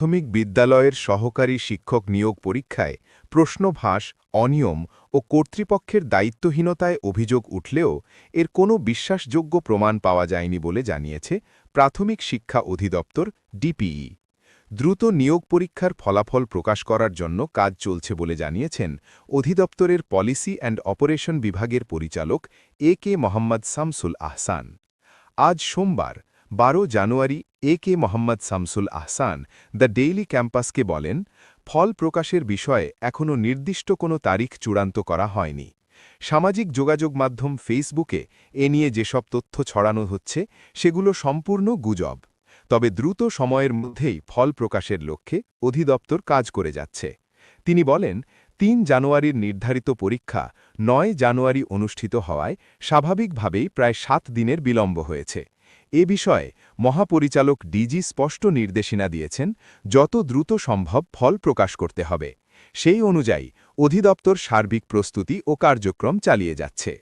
প্রাথমিক বিদ্যালয়ের সহকারী শিক্ষক নিয়োগ পরীক্ষায় প্রশ্নভাস, অনিয়ম ও কর্তৃপক্ষের দায়িত্বহীনতায় অভিযোগ উঠলেও এর কোনো বিশ্বাসযোগ্য প্রমাণ পাওয়া যায়নি বলে জানিয়েছে প্রাথমিক শিক্ষা অধিদপ্তর, ডিপিই। দ্রুত নিয়োগ পরীক্ষার ফলাফল প্রকাশ করার জন্য কাজ চলছে বলে জানিয়েছেন অধিদপ্তরের পলিসি অ্যান্ড অপারেশন বিভাগের পরিচালক এ কে মোহাম্মদ শামসুল আহসান। আজ সোমবার বারো জানুয়ারি A K Mohammad Shamsul Ahsan the daily ক্যাম্পাসকে বলেন, ফল প্রকাশের বিষয়ে এখনও নির্দিষ্ট কোনো তারিখ চূড়ান্ত করা হয়নি। সামাজিক যোগাযোগ মাধ্যম ফেসবুকে এ নিয়ে যেসব তথ্য ছড়ানো হচ্ছে, সেগুলো সম্পূর্ণ গুজব। তবে দ্রুত সময়ের মধ্যেই ফল প্রকাশের লক্ষ্যে অধিদপ্তর কাজ করে যাচ্ছে। তিনি বলেন, তিন জানুয়ারির নির্ধারিত পরীক্ষা নয় জানুয়ারি অনুষ্ঠিত হওয়ায় স্বাভাবিকভাবেই প্রায় সাত দিনের বিলম্ব হয়েছে। এ বিষয়ে মহাপরিচালক ডিজি স্পষ্ট নির্দেশনা দিয়েছেন, যত দ্রুত সম্ভব ফল প্রকাশ করতে হবে। সেই অনুযায়ী অধিদপ্তর সার্বিক প্রস্তুতি ও কার্যক্রম চালিয়ে যাচ্ছে।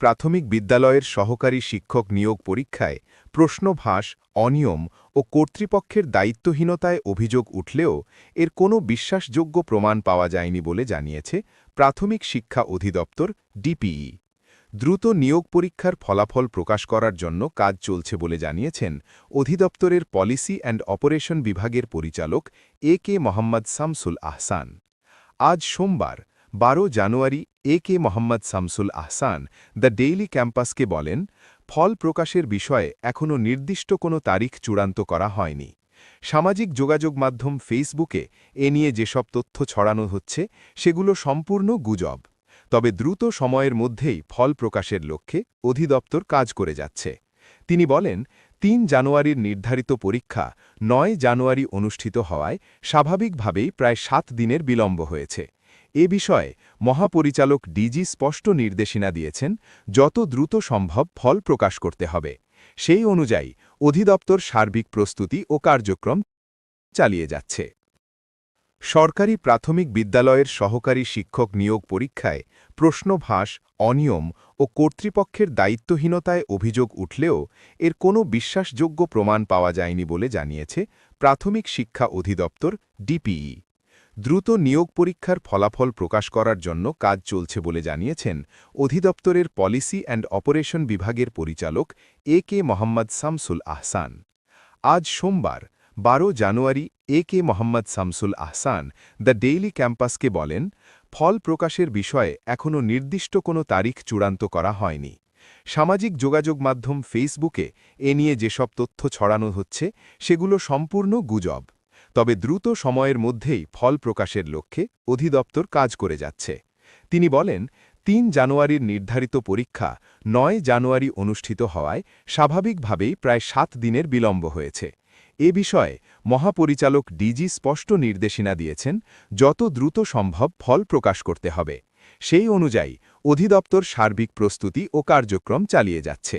প্রাথমিক বিদ্যালয়ের সহকারী শিক্ষক নিয়োগ পরীক্ষায় প্রশ্নভাস অনিয়ম ও কর্তৃপক্ষের দায়িত্বহীনতায় অভিযোগ উঠলেও এর কোনো বিশ্বাসযোগ্য প্রমাণ পাওয়া যায়নি বলে জানিয়েছে প্রাথমিক শিক্ষা অধিদপ্তর, ডিপিই। দ্রুত নিয়োগ পরীক্ষার ফলাফল প্রকাশ করার জন্য কাজ চলছে বলে জানিয়েছেন অধিদপ্তরের পলিসি অ্যান্ড অপারেশন বিভাগের পরিচালক এ কে মোহাম্মদ শামসুল আহসান। আজ সোমবার, বারো জানুয়ারি, A K Mohammad Shamsul Ahsan the daily ক্যাম্পাসকে বলেন, ফল প্রকাশের বিষয়ে এখনও নির্দিষ্ট কোনো তারিখ চূড়ান্ত করা হয়নি। সামাজিক যোগাযোগ মাধ্যম ফেসবুকে এ নিয়ে যেসব তথ্য ছড়ানো হচ্ছে, সেগুলো সম্পূর্ণ গুজব। তবে দ্রুত সময়ের মধ্যেই ফল প্রকাশের লক্ষ্যে অধিদপ্তর কাজ করে যাচ্ছে। তিনি বলেন, তিন জানুয়ারির নির্ধারিত পরীক্ষা নয় জানুয়ারি অনুষ্ঠিত হওয়ায় স্বাভাবিকভাবেই প্রায় সাত দিনের বিলম্ব হয়েছে। এ বিষয়ে মহাপরিচালক ডিজি স্পষ্ট নির্দেশনা দিয়েছেন, যত দ্রুত সম্ভব ফল প্রকাশ করতে হবে। সেই অনুযায়ী অধিদপ্তর সার্বিক প্রস্তুতি ও কার্যক্রম চালিয়ে যাচ্ছে। সরকারি প্রাথমিক বিদ্যালয়ের সহকারী শিক্ষক নিয়োগ পরীক্ষায় প্রশ্নভাস, অনিয়ম ও কর্তৃপক্ষের দায়িত্বহীনতায় অভিযোগ উঠলেও এর কোনো বিশ্বাসযোগ্য প্রমাণ পাওয়া যায়নি বলে জানিয়েছে প্রাথমিক শিক্ষা অধিদপ্তর, ডিপিই। দ্রুত নিয়োগ পরীক্ষার ফলাফল প্রকাশ করার জন্য কাজ চলছে বলে জানিয়েছেন অধিদপ্তরের পলিসি অ্যান্ড অপারেশন বিভাগের পরিচালক এ কে মোহাম্মদ শামসুল আহসান। আজ সোমবার বারো জানুয়ারি A K Mohammad Shamsul Ahsan the daily ক্যাম্পাসকে বলেন, ফল প্রকাশের বিষয়ে এখনও নির্দিষ্ট কোনো তারিখ চূড়ান্ত করা হয়নি। সামাজিক যোগাযোগ মাধ্যম ফেসবুকে এ নিয়ে যেসব তথ্য ছড়ানো হচ্ছে, সেগুলো সম্পূর্ণ গুজব। তবে দ্রুত সময়ের মধ্যেই ফল প্রকাশের লক্ষ্যে অধিদপ্তর কাজ করে যাচ্ছে। তিনি বলেন, তিন জানুয়ারির নির্ধারিত পরীক্ষা নয় জানুয়ারি অনুষ্ঠিত হওয়ায় স্বাভাবিকভাবেই প্রায় সাত দিনের বিলম্ব হয়েছে। এ বিষয়ে মহাপরিচালক ডিজি স্পষ্ট নির্দেশনা দিয়েছেন, যত দ্রুত সম্ভব ফল প্রকাশ করতে হবে। সেই অনুযায়ী অধিদপ্তর সার্বিক প্রস্তুতি ও কার্যক্রম চালিয়ে যাচ্ছে।